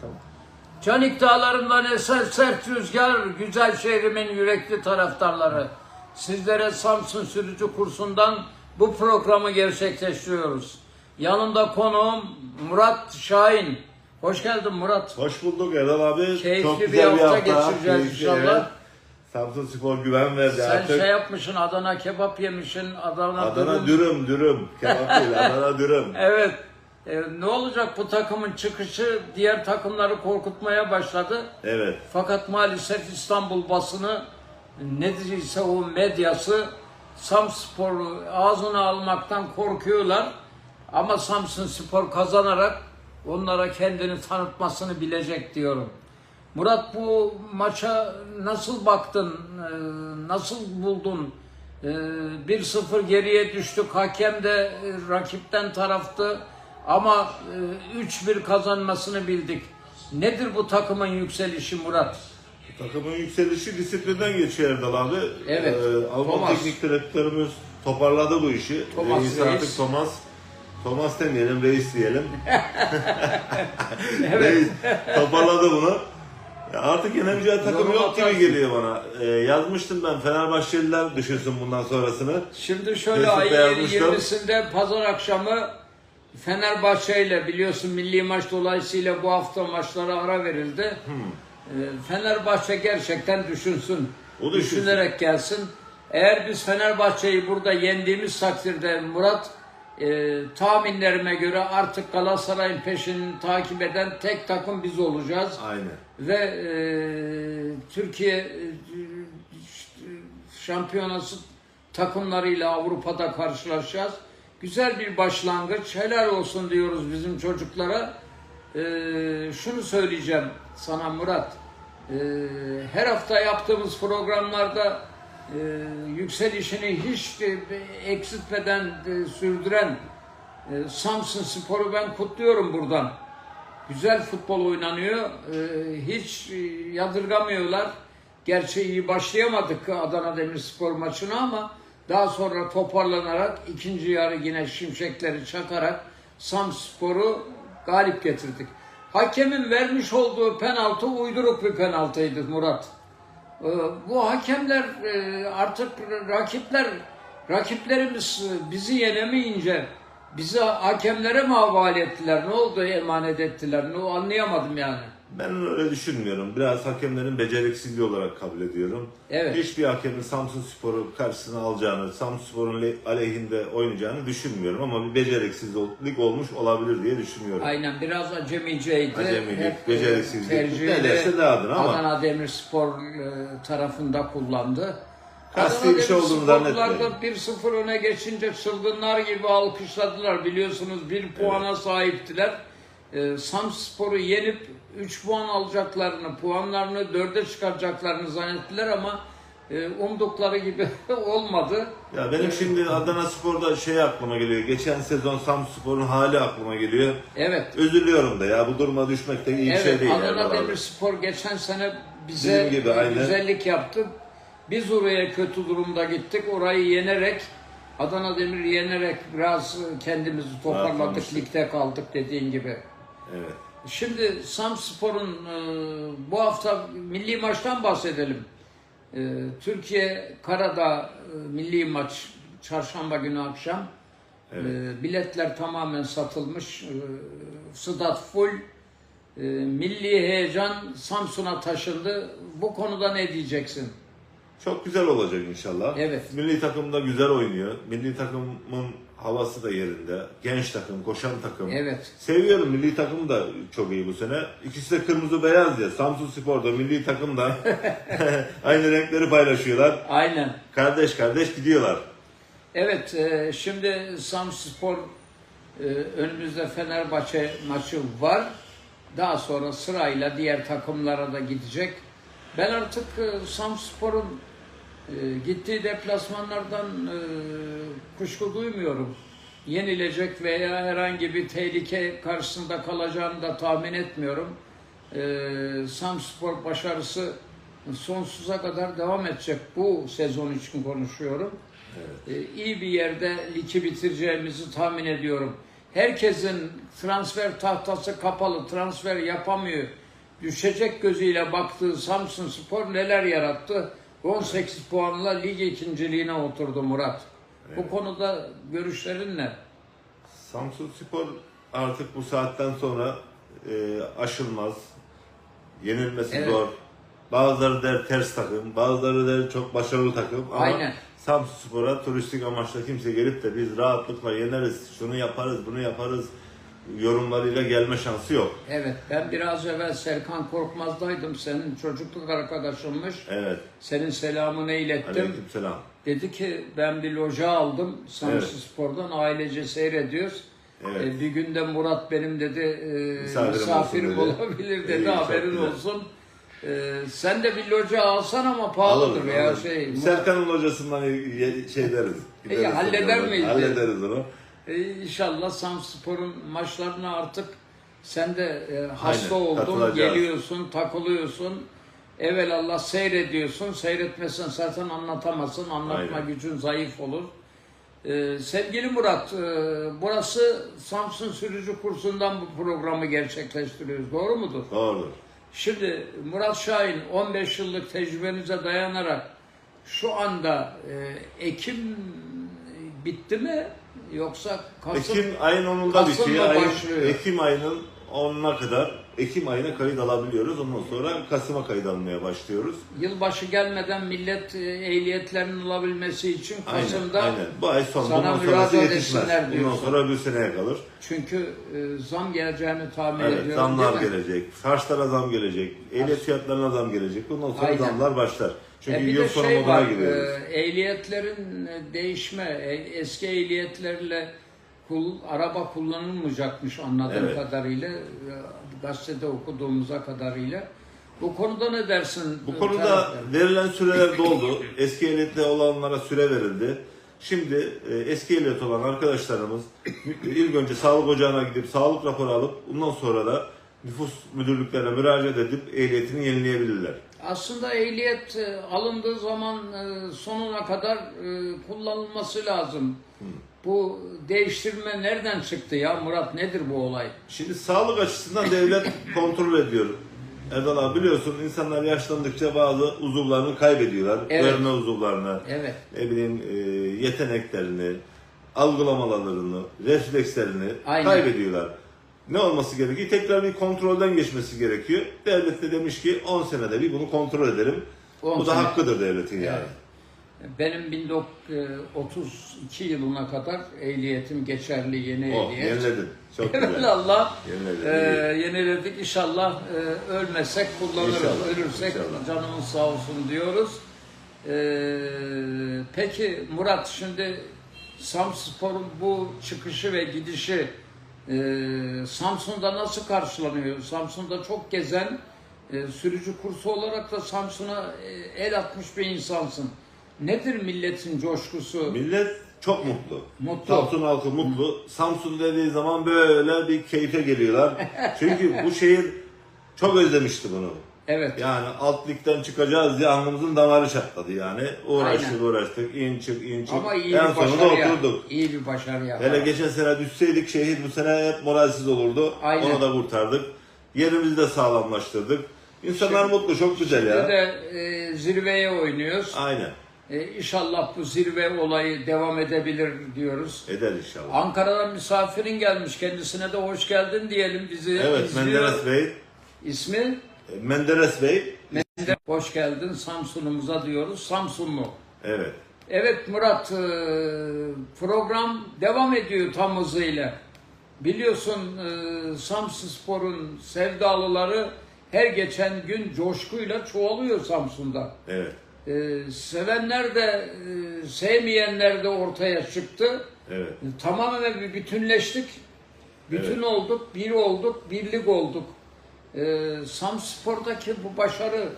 Tamam. Canik dağlarından eser sert rüzgar, güzel şehrimin yürekli taraftarları. Sizlere Samsun Sürücü Kursu'ndan bu programı gerçekleştiriyoruz. Yanımda konuğum Murat Şahin. Hoş geldin Murat. Hoş bulduk Erdal abi. Keyifli Çok bir güzel hafta geçireceğiz Keyifli, inşallah. evet. Samsun Spor güven verdi Sen artık. şey yapmışsın, Adana kebap yemişsin, Adana, Adana dürüm. dürüm dürüm. Kebap değil Adana dürüm. Evet. E, ne olacak bu takımın çıkışı diğer takımları korkutmaya başladı. Evet. Fakat maalesef İstanbul basını nedirse o medyası Samspor'u ağzına almaktan korkuyorlar. Ama Samsun Spor kazanarak onlara kendini tanıtmasını bilecek diyorum. Murat bu maça nasıl baktın? Ee, Nasıl buldun? Ee, 1-0 geriye düştük. Hakem de e, rakipten taraftı. Ama e, 3-1 kazanmasını bildik. Nedir bu takımın yükselişi Murat? Takımın yükselişi disiplinden geçiyor Erdal abi. Evet. Ee, Alman Thomas. teknik direktörümüz toparladı bu işi. Thomas reis, Reis. artık Thomas. Thomas demeyelim, reis diyelim. Evet. reis toparladı bunu. Ya artık yenemeyeceği takım yok gibi geliyor bana. Ee, yazmıştım ben Fenerbahçeliler düşünsün bundan sonrasını. Şimdi şöyle Facebook'ta ayın yazmıştım. 20'sinde pazar akşamı Fenerbahçe ile biliyorsun milli maç dolayısıyla bu hafta maçlara ara verildi. Ee, Fenerbahçe gerçekten düşünsün. O düşünsün. Düşünerek gelsin. Eğer biz Fenerbahçe'yi burada yendiğimiz takdirde Murat e, tahminlerime göre artık Galatasaray'ın peşini takip eden tek takım biz olacağız Aynen. ve e, Türkiye e, şampiyonası takımlarıyla Avrupa'da karşılaşacağız. Güzel bir başlangıç. Helal olsun diyoruz bizim çocuklara. E, şunu söyleyeceğim sana Murat. E, her hafta yaptığımız programlarda e, yükselişini hiç e, eksiltmeden sürdüren e, Samsun Spor'u ben kutluyorum buradan. Güzel futbol oynanıyor. Ee, hiç e, yadırgamıyorlar. Gerçi iyi başlayamadık Adana Demirspor maçına ama daha sonra toparlanarak ikinci yarı yine şimşekleri çakarak Samspor'u galip getirdik. Hakemin vermiş olduğu penaltı uyduruk bir penaltıydı Murat. Ee, Bu hakemler e, artık rakipler rakiplerimiz bizi yenemeyince bizi hakemlere mi havale ettiler? Ne oldu emanet ettiler? Ne anlayamadım yani. Ben öyle düşünmüyorum. Biraz hakemlerin beceriksizliği olarak kabul ediyorum. Evet. Hiçbir hakemin Samsun Spor'u karşısına alacağını, Samsun Spor'un le- aleyhinde oynayacağını düşünmüyorum ama bir beceriksizlik olmuş olabilir diye düşünüyorum. Aynen biraz acemiceydi. Acemilik, Hep, e, beceriksizlik, ne derse dağıdın ama- Adana Demirspor e, tarafında kullandı. Kasti bir şey olduğunu zannetmiyorum. da 1-0 öne geçince çılgınlar gibi alkışladılar. Biliyorsunuz bir puana sahiptiler. E, Samspor'u yenip 3 puan alacaklarını, puanlarını 4'e çıkaracaklarını zannettiler ama e, umdukları gibi olmadı. Ya benim şimdi Adana Spor'da şey aklıma geliyor. Geçen sezon Samsun Spor'un hali aklıma geliyor. Evet. Üzülüyorum da ya bu duruma düşmek de iyi bir Evet, şey değil. Adana. Demirspor geçen sene bize Bizim gibi, aynen. güzellik yaptı. Biz oraya kötü durumda gittik. Orayı yenerek, Adana Demir yenerek biraz kendimizi toparladık. Ligde kaldık dediğin gibi. Evet. Şimdi Samspor'un e, bu hafta milli maçtan bahsedelim. E, Türkiye Karadağ e, milli maç çarşamba günü akşam. Evet. E, biletler tamamen satılmış. E, Stadt full. E, milli heyecan Samsun'a taşındı. Bu konuda ne diyeceksin? Çok güzel olacak inşallah. Evet. Milli takım da güzel oynuyor. Milli takımın havası da yerinde. Genç takım, koşan takım. Evet. Seviyorum milli takım da çok iyi bu sene. İkisi de kırmızı beyaz ya. Samsun Spor'da milli takım da aynı renkleri paylaşıyorlar. Aynen. Kardeş kardeş gidiyorlar. Evet, e, şimdi Samspor e, önümüzde Fenerbahçe maçı var. Daha sonra sırayla diğer takımlara da gidecek. Ben artık e, Samspor'un e, gittiği deplasmanlardan e, kuşku duymuyorum. Yenilecek veya herhangi bir tehlike karşısında kalacağını da tahmin etmiyorum. E, Samspor başarısı sonsuza kadar devam edecek. Bu sezon için konuşuyorum. Ee, iyi bir yerde ligi bitireceğimizi tahmin ediyorum. herkesin transfer tahtası kapalı, transfer yapamıyor. Düşecek gözüyle baktığı Samsun Spor neler yarattı? 18 puanla lig ikinciliğine oturdu Murat. Bu konuda görüşlerin ne? Samsun Spor artık bu saatten sonra e, aşılmaz. Yenilmesi Evet. zor. Bazıları der ters takım, bazıları der çok başarılı takım. Ama Aynen. Samsun Spor'a turistik amaçla kimse gelip de biz rahatlıkla yeneriz, şunu yaparız, bunu yaparız yorumlarıyla gelme şansı yok. Evet, ben biraz evvel Serkan Korkmaz'daydım. Senin çocukluk arkadaşınmış. Evet. Senin selamını ilettim. Aleykümselam. Dedi ki ben bir loja aldım Samsun Evet. Spor'dan ailece seyrediyoruz. Evet. E, bir günde Murat benim dedi e, Misafirim dedi. olabilir dedi İyi, haberin güzel. olsun. E, sen de bir loja alsan ama pahalıdır Alırım, ya alırım. şey. Serkan'ın hocasından ye- şey deriz. Gideriz halleder miyiz? Hallederiz onu. E, inşallah Samsun Spor'un maçlarına artık sen de e, hasta Aynen, oldun, geliyorsun, takılıyorsun. Evelallah seyrediyorsun. Seyretmesen zaten anlatamazsın. Anlatma Aynen. gücün zayıf olur. Ee, sevgili Murat, e, burası Samsun Sürücü Kursu'ndan bu programı gerçekleştiriyoruz. Doğru mudur? Doğrudur. Şimdi Murat Şahin 15 yıllık tecrübenize dayanarak şu anda e, Ekim bitti mi yoksa Kasım? Ekim ayın 10'unda Kasım'da bitiyor. Ayın- başlıyor. Ekim ayının 10'una kadar Ekim ayına kayıt alabiliyoruz. Ondan sonra Kasım'a kayıt almaya başlıyoruz. Yılbaşı gelmeden millet e, ehliyetlerinin olabilmesi için Aynen, Kasım'da aynen. Bu ay son, sana bundan sonrası müracaat yetişmez. etsinler Bundan diyorsun. sonra bir seneye kalır. çünkü e, zam geleceğini tahmin Evet, ediyorum zamlar değil mi? gelecek. Harçlara zam gelecek. Ehliyet fiyatlarına zam gelecek. Bundan sonra Aynen. zamlar başlar. Çünkü E bir yıl de sonu şey moduna var, giriyoruz. e, ehliyetlerin e, değişme, e, eski ehliyetlerle kul, araba kullanılmayacakmış anladığım Evet. kadarıyla, gazetede okuduğumuza kadarıyla. Bu konuda ne dersin? Bu konuda taraflar? verilen süreler doldu. Eski ehliyetli olanlara süre verildi. Şimdi e, eski ehliyet olan arkadaşlarımız ilk önce sağlık ocağına gidip sağlık raporu alıp bundan sonra da nüfus müdürlüklerine müracaat edip ehliyetini yenileyebilirler. Aslında ehliyet e, alındığı zaman e, sonuna kadar e, kullanılması lazım. Bu değiştirme nereden çıktı ya Murat nedir bu olay? Şimdi sağlık açısından devlet kontrol ediyor. Erdal abi biliyorsun insanlar yaşlandıkça bazı uzuvlarını kaybediyorlar. Evet. Görme uzuvlarını, Evet. ne bileyim yeteneklerini, algılamalarını, reflekslerini Aynen. kaybediyorlar. Ne olması gerekiyor? Tekrar bir kontrolden geçmesi gerekiyor. Devlet de demiş ki 10 senede bir bunu kontrol edelim. 10 Bu da sene. hakkıdır devletin yani. Benim 1932 yılına kadar ehliyetim geçerli yeni Oh, ehliyet. yeniledin. Çok güzel. Allah Yeniledin. e, yeniledik. İnşallah e, ölmesek kullanırız. İnşallah, Ölürsek inşallah. canımız sağ olsun diyoruz. E, peki Murat şimdi Samspor'un bu çıkışı ve gidişi e, Samsun'da nasıl karşılanıyor? Samsun'da çok gezen e, sürücü kursu olarak da Samsun'a e, el atmış bir insansın. Nedir milletin coşkusu? Millet çok mutlu. Mutlu. Samsun halkı mutlu. Samsun dediği zaman böyle bir keyfe geliyorlar. Çünkü bu şehir çok özlemişti bunu. Evet. Yani alt ligden çıkacağız diye alnımızın damarı çatladı yani. Uğraştık Aynen. uğraştık, in çık in çık. Ama iyi en bir sonunda başarı oturduk. İyi bir başarı yaptı. Hele geçen sene düşseydik şehir bu sene hep moralsiz olurdu. Aynen. Onu da kurtardık. Yerimizi de sağlamlaştırdık. İnsanlar mutlu, çok güzel Şimdi ya. de e, zirveye oynuyoruz. Aynen. E, inşallah bu zirve olayı devam edebilir diyoruz. Eder inşallah. Ankara'dan misafirin gelmiş. Kendisine de hoş geldin diyelim bizi. Evet, izliyor. Menderes Bey. İsmi? Menderes Bey. Menderes. Hoş geldin Samsun'umuza diyoruz. Samsunlu. Evet. Evet Murat, e, program devam ediyor tam hızıyla. Biliyorsun e, Samsunspor'un sevdalıları her geçen gün coşkuyla çoğalıyor Samsun'da. Evet. E, sevenler de e, sevmeyenler de ortaya çıktı. Evet. Tamamen bir bütünleştik. Bütün Evet. olduk, bir olduk, birlik olduk. E, Samspor'daki bu başarı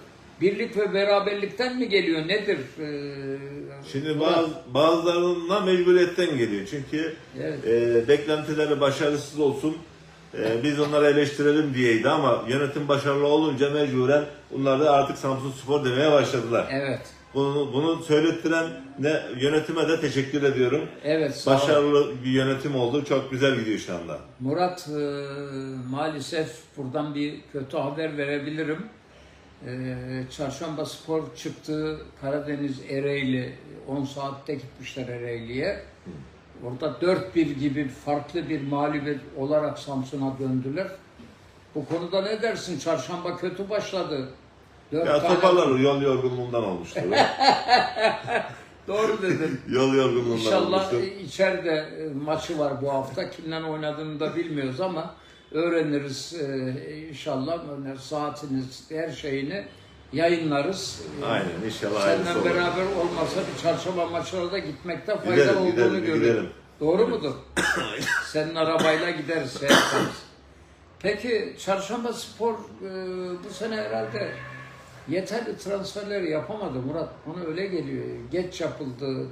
birlik ve beraberlikten mi geliyor? Nedir? E, Şimdi bazı, bazılarına mecburiyetten geliyor. Çünkü Evet. e, beklentileri başarısız olsun. e, biz onları eleştirelim diyeydi ama yönetim başarılı olunca mecburen bunlar da artık Samsun Spor demeye başladılar. Evet. Bunu, bunu söylettiren ne, yönetime de teşekkür ediyorum. Evet sağ. Başarılı bir yönetim oldu. Çok güzel gidiyor şu anda. Murat e, maalesef buradan bir kötü haber verebilirim. E, Çarşamba Spor çıktı Karadeniz Ereğli 10 saatte gitmişler Ereğli'ye. Orada 4-1 gibi farklı bir mağlubiyet olarak Samsun'a döndüler. Bu konuda ne dersin? Çarşamba kötü başladı. Dört Ya tane- toparlar yol yorgunluğundan olmuştur. Doğru dedin. yol yorgunluğundan İnşallah olmuştur. içeride e, maçı var bu hafta. Kimden oynadığını da bilmiyoruz ama öğreniriz e, inşallah. Saatiniz, her şeyini yayınlarız. E, Aynen inşallah Senden olur. beraber olmasa bir çarşamba maçına da gitmekte fayda Gidelim, olduğunu gidelim, görüyorum. gidelim. Doğru mudur? Senin arabayla gideriz. şey yaparız. Peki Çarşamba Spor e, bu sene herhalde yeterli transferleri yapamadı Murat. Bana öyle geliyor. Geç yapıldı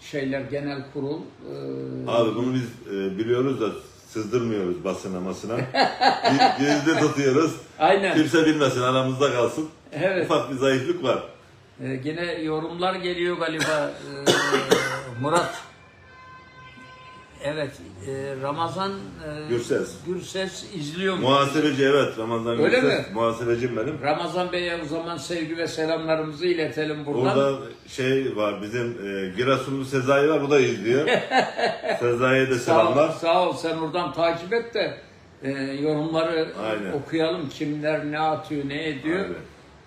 şeyler genel kurul. E, Abi bunu biz e, biliyoruz da sızdırmıyoruz basına masına. Gi- Gizli tutuyoruz. Aynen. Kimse bilmesin aramızda kalsın. Evet. Ufak bir zayıflık var. E, yine yorumlar geliyor galiba e, Murat. Evet, e, Ramazan e, Gürses. Gürses izliyor mu? Muhasebeci evet Ramazan Öyle Gürses. mi? Muhasebecim benim. Ramazan Bey'e o zaman sevgi ve selamlarımızı iletelim buradan. Orada şey var bizim e, Giresunlu Sezai var bu da izliyor. Sezai'ye de Sağ ol, selamlar. sağ ol. Sen oradan takip et de e, yorumları Aynen. okuyalım. Kimler ne atıyor, ne ediyor.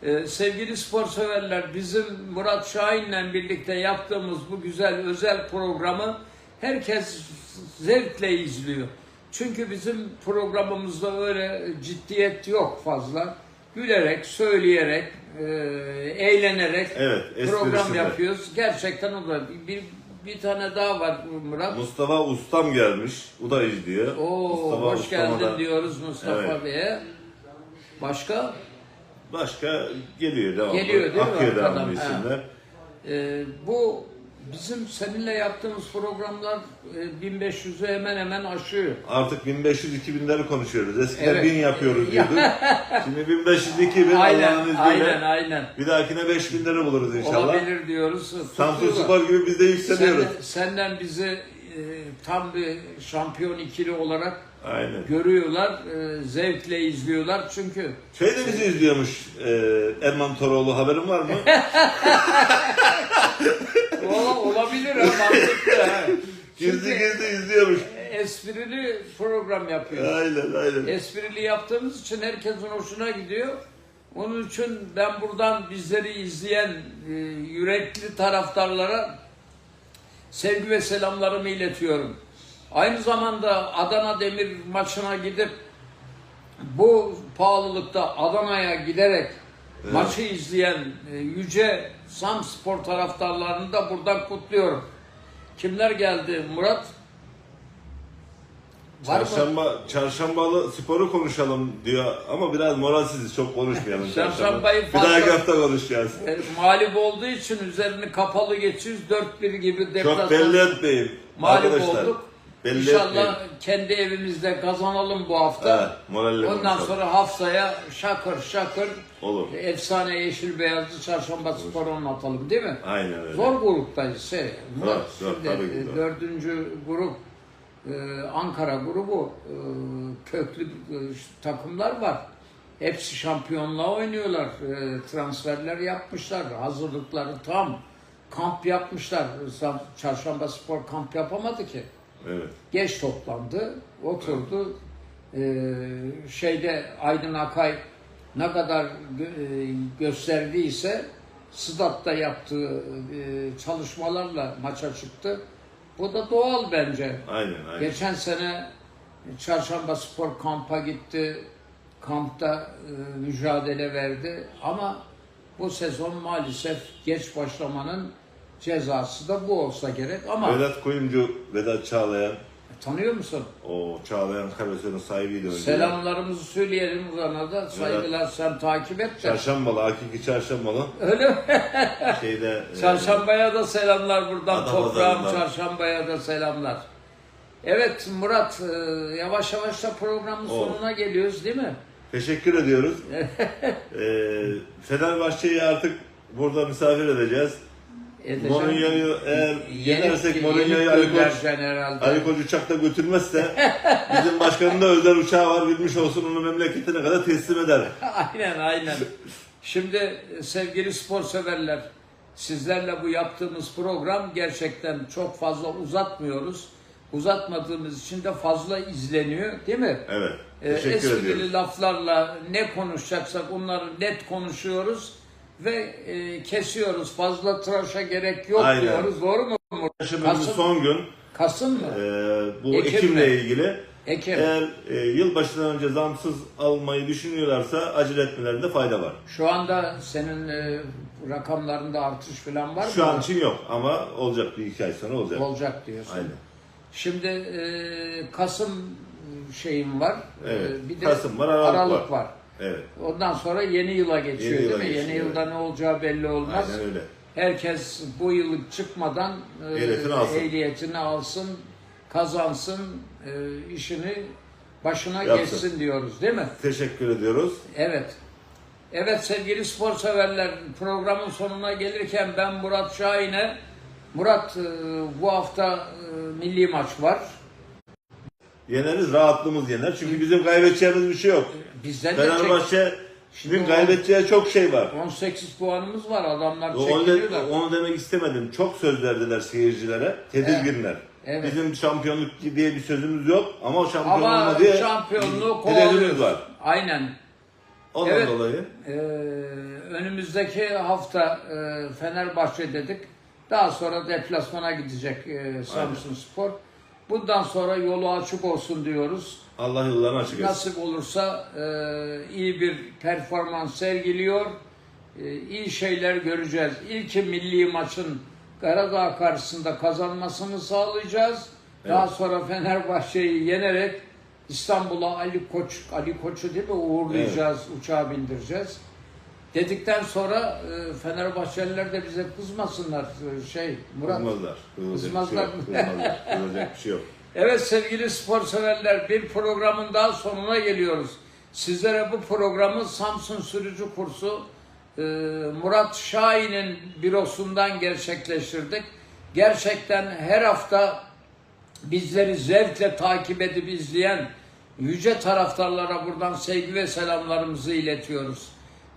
E, sevgili spor severler, bizim Murat Şahin'le birlikte yaptığımız bu güzel özel programı herkes zevkle izliyor. Çünkü bizim programımızda öyle ciddiyet yok fazla. Gülerek, söyleyerek, e, eğlenerek Evet, program yapıyoruz. Gerçekten o da bir, bir tane daha var Murat. Mustafa Ustam gelmiş. O da izliyor. Oo, Mustafa hoş Ustam'a geldin da- diyoruz Mustafa Evet. Bey'e. Başka? Başka geliyor devamlı. Geliyor değil mi Akıyor devamlı isimler. Ee, bu bizim seninle yaptığımız programlar e, 1500'ü hemen hemen aşıyor. Artık 1500-2000'leri konuşuyoruz. Eskiden Evet. 1000 yapıyoruz diyorduk. Şimdi 1500-2000 Allah'ın izniyle. aynen, aynen. Bir dahakine 5000'leri buluruz inşallah. Olabilir diyoruz. Samsun. Spor gibi biz de yükseliyoruz. Senden, senden bizi e, tam bir şampiyon ikili olarak Aynen. görüyorlar, e, zevkle izliyorlar çünkü Şey de bizi izliyormuş e, Erman Toroğlu haberin var mı? Ola- olabilir ha mantıklı ha. gizli gizli izliyormuş. esprili program yapıyoruz. Aynen aynen. esprili yaptığımız için herkesin hoşuna gidiyor. Onun için ben buradan bizleri izleyen e, yürekli taraftarlara sevgi ve selamlarımı iletiyorum. Aynı zamanda Adana Demir maçına gidip bu pahalılıkta Adana'ya giderek maçı izleyen e, yüce Sam Spor taraftarlarını da buradan kutluyorum. Kimler geldi Murat? Var mı? Çarşamba, çarşambalı sporu konuşalım diyor ama biraz moralsiz çok konuşmayalım. Çarşambayı Bir fazla- dahaki hafta konuşacağız. E, mağlup olduğu için üzerini kapalı geçiyoruz. 4-1 gibi deplasman Çok belli etmeyin. mağlup Arkadaşlar, olduk. Belli İnşallah etmeyin. kendi evimizde kazanalım bu hafta. Moralle Ondan konuşalım. sonra haftaya şakır şakır Olur. efsane yeşil beyazlı çarşamba sporu anlatalım değil mi? Aynen öyle. Zor gruptayız. Şey, Murat, zor, şimdi, tabii ki e, zor. dördüncü grup e, Ankara grubu e, köklü e, takımlar var. Hepsi şampiyonluğa oynuyorlar. E, transferler yapmışlar. Hazırlıkları tam. Kamp yapmışlar. Çarşamba Spor kamp yapamadı ki. Evet. Geç toplandı, oturdu. Ee, şeyde Aydın Akay ne kadar gö- e, gösterdiyse Sıdat'ta yaptığı e, çalışmalarla maça çıktı. Bu da doğal bence. Aynen aynen. Geçen sene Çarşamba Spor kampa gitti. Kampta e, mücadele verdi. Ama bu sezon maalesef geç başlamanın cezası da bu olsa gerek. Ama Vedat Kuyumcu, Vedat Çağlayan, tanıyor musun? o Çağlayan Karasö'nün sahibiydi önce. Selamlarımızı söyleyelim ona da. Saygılar sen takip et de. Çarşambalı, hakiki çarşambalı. Öyle mi? Şeyde e, Çarşambaya da selamlar buradan. Adam Toprağım çarşambaya da selamlar. Evet Murat e, yavaş yavaş da programın O. sonuna geliyoruz değil mi? teşekkür ediyoruz. e, Fenerbahçe'yi artık burada misafir edeceğiz. Edeceğim. Mourinho'yu eğer yenersek Mourinho'yu Ali Koç. Ali Koç uçakta götürmezse bizim başkanın da özel uçağı var bilmiş olsun onu memleketine kadar teslim eder. aynen aynen. Şimdi e, sevgili spor severler, sizlerle bu yaptığımız program gerçekten çok fazla uzatmıyoruz. Uzatmadığımız için de fazla izleniyor değil mi? Evet. Ee, Teşekkür esprili ediyoruz. laflarla ne konuşacaksak onları net konuşuyoruz ve e, kesiyoruz. Fazla tıraşa gerek yok Aynen. diyoruz. Doğru mu? Kasım, son gün Kasım mı? e, bu Ekim Ekim'le mi? ilgili Ekim. eğer e, yılbaşından önce zamsız almayı düşünüyorlarsa acele etmelerinde fayda var. Şu anda senin e, rakamlarında artış falan var mı? Şu an için yok ama olacak bir iki ay sonra olacak. Olacak diyorsun. Aynen. Şimdi e, Kasım şeyim var. E, Evet. bir de Kasım var, Aralık var. var. Evet. Ondan sonra yeni yıla geçiyor Yeni yıla değil mi? geçiyor, Yeni yılda evet. ne olacağı belli olmaz. Aynen öyle. Herkes bu yıl çıkmadan e, Ehliyetini alsın. ehliyetini alsın, kazansın, e, işini başına Yapsın. geçsin diyoruz değil mi? Teşekkür ediyoruz. Evet. Evet sevgili spor severler programın sonuna gelirken ben Murat Şahin'e Murat e, bu hafta e, milli maç var. Yeneriz, rahatlığımız yener. Çünkü bizim kaybedeceğimiz bir şey yok. Bizden de çek- Fenerbahçe Şimdi şimdi kaybedeceği çok şey var. 18 puanımız var adamlar Onu, de- çekiliyorlar. onu demek istemedim. Çok söz verdiler seyircilere. Tedirginler. Evet. Bizim şampiyonluk diye bir sözümüz yok ama o şampiyon Ama olma diye şampiyonluğu hedefimiz kovalıyoruz. var. Aynen. Ondan Evet. dolayı Ee, önümüzdeki hafta e, Fenerbahçe dedik. Daha sonra deplasmana gidecek e, Samsun Spor. Bundan sonra yolu açık olsun diyoruz. Allah yollarını açık etsin. Nasip olursa e, iyi bir performans sergiliyor. E, iyi şeyler göreceğiz. İlki milli maçın Karadağ karşısında kazanmasını sağlayacağız. Daha sonra Fenerbahçe'yi yenerek İstanbul'a Ali Koç, Ali Koç'u değil mi uğurlayacağız, uçağa bindireceğiz. Dedikten sonra e, Fenerbahçeliler de bize kızmasınlar. E, Şey Murat. Kızmazlar. Kızmazlar şey. Kızmazlar. Kızılacak bir şey yok. Evet sevgili spor severler bir programın daha sonuna geliyoruz. Sizlere bu programı Samsun Sürücü Kursu e, Murat Şahin'in bürosundan gerçekleştirdik. Gerçekten her hafta bizleri zevkle takip edip izleyen yüce taraftarlara buradan sevgi ve selamlarımızı iletiyoruz.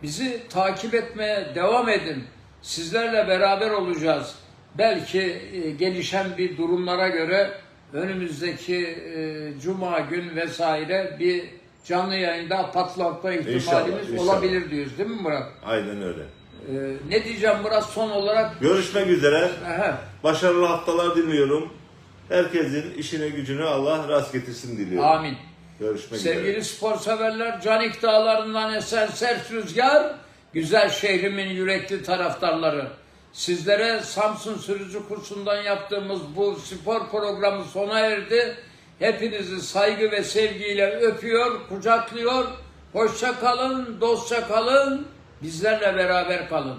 Bizi takip etmeye devam edin. Sizlerle beraber olacağız. Belki e, gelişen bir durumlara göre önümüzdeki e, cuma gün vesaire bir canlı yayında patlatma ihtimalimiz İnşallah, inşallah. olabilir diyoruz değil mi Murat? Aynen öyle. E, ne diyeceğim Murat son olarak? Görüşmek üzere. Aha, Başarılı haftalar diliyorum. Herkesin işine gücüne Allah rast getirsin diliyorum. amin. Görüşmek üzere. Sevgili spor severler, Canik Dağları'ndan esen sert rüzgar, güzel şehrimin yürekli taraftarları. Sizlere Samsun Sürücü Kursu'ndan yaptığımız bu spor programı sona erdi. Hepinizi saygı ve sevgiyle öpüyor, kucaklıyor. Hoşça kalın, dostça kalın, bizlerle beraber kalın.